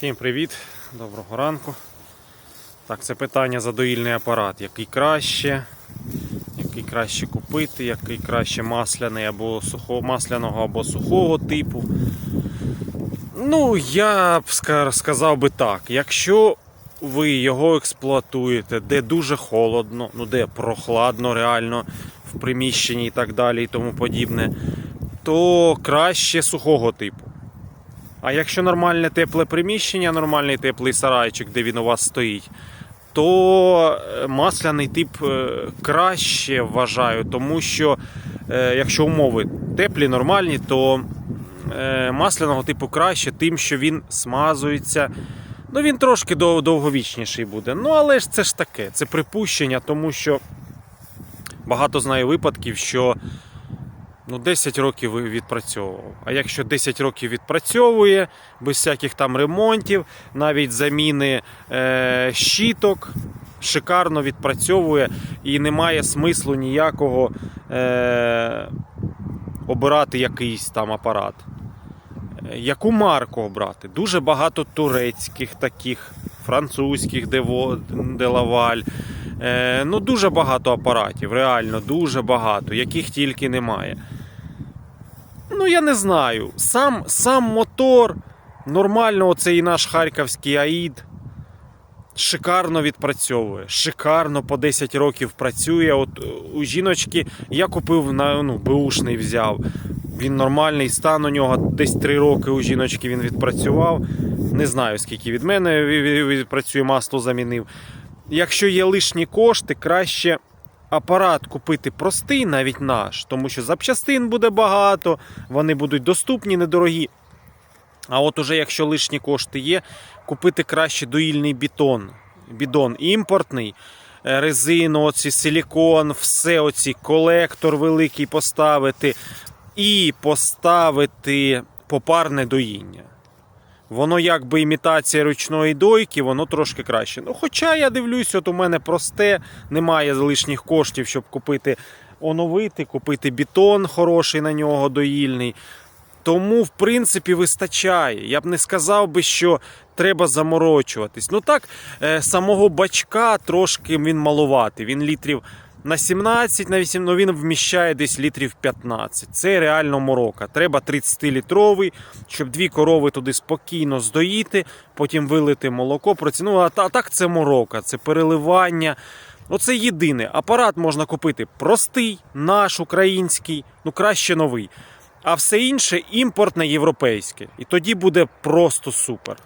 Всім привіт, доброго ранку. Так, це питання за доїльний апарат. Який краще, який краще купити, який краще масляний або сухого, масляного або сухого типу. Ну, я б сказав би так, якщо ви його експлуатуєте, де дуже холодно, ну де прохладно реально в приміщенні і так далі і тому подібне, то краще сухого типу. А якщо нормальне тепле приміщення, нормальний теплий сарайчик, де він у вас стоїть, то е, масляний тип е, краще вважаю, тому що е, якщо умови теплі, нормальні, то масляного типу краще, тим, що він смазується. Ну, він трошки довговічніший буде. Ну, але ж це ж таке, це припущення, тому що багато знаю випадків, що ну, 10 років відпрацьовував. А якщо 10 років відпрацьовує, без всяких там ремонтів, навіть заміни е, щіток, шикарно відпрацьовує і немає смислу ніякого е, обирати якийсь там апарат. Е, Яку марку обрати? Дуже багато турецьких таких, французьких Делаваль. Е, ну, дуже багато апаратів, реально, дуже багато, яких тільки немає. Ну, я не знаю. Сам, сам мотор, нормально, оцей наш харківський АІД. Шикарно відпрацьовує. Шикарно по 10 років працює. От е, у жіночки я купив на ну, беушний взяв. Він нормальний стан у нього десь 3 роки у жіночки він відпрацював. Не знаю, скільки від мене ві- ві- відпрацює, масло замінив. Якщо є лишні кошти, краще апарат купити простий, навіть наш, тому що запчастин буде багато, вони будуть доступні, недорогі. А от уже якщо лишні кошти є, купити краще доїльний бетон. Бідон імпортний, е, резину, оці силікон, все оці колектор великий поставити і поставити попарне доїння. Воно якби імітація ручної дойки, воно трошки краще. Ну, хоча я дивлюсь, от у мене просте, немає лишніх коштів, щоб купити оновити, купити бетон хороший на нього доїльний. Тому, в принципі, вистачає. Я б не сказав би, що треба заморочуватись. Ну так, е, самого бачка трошки він малуватий. Він літрів на 17, на 8, ну він вміщає десь літрів 15. Це реально морока. Треба 30-літровий, щоб дві корови туди спокійно здоїти, потім вилити молоко. Ну, а так це морока, це переливання. Оце єдине. Апарат можна купити простий, наш український, ну краще новий. А все інше імпортне європейське. І тоді буде просто супер.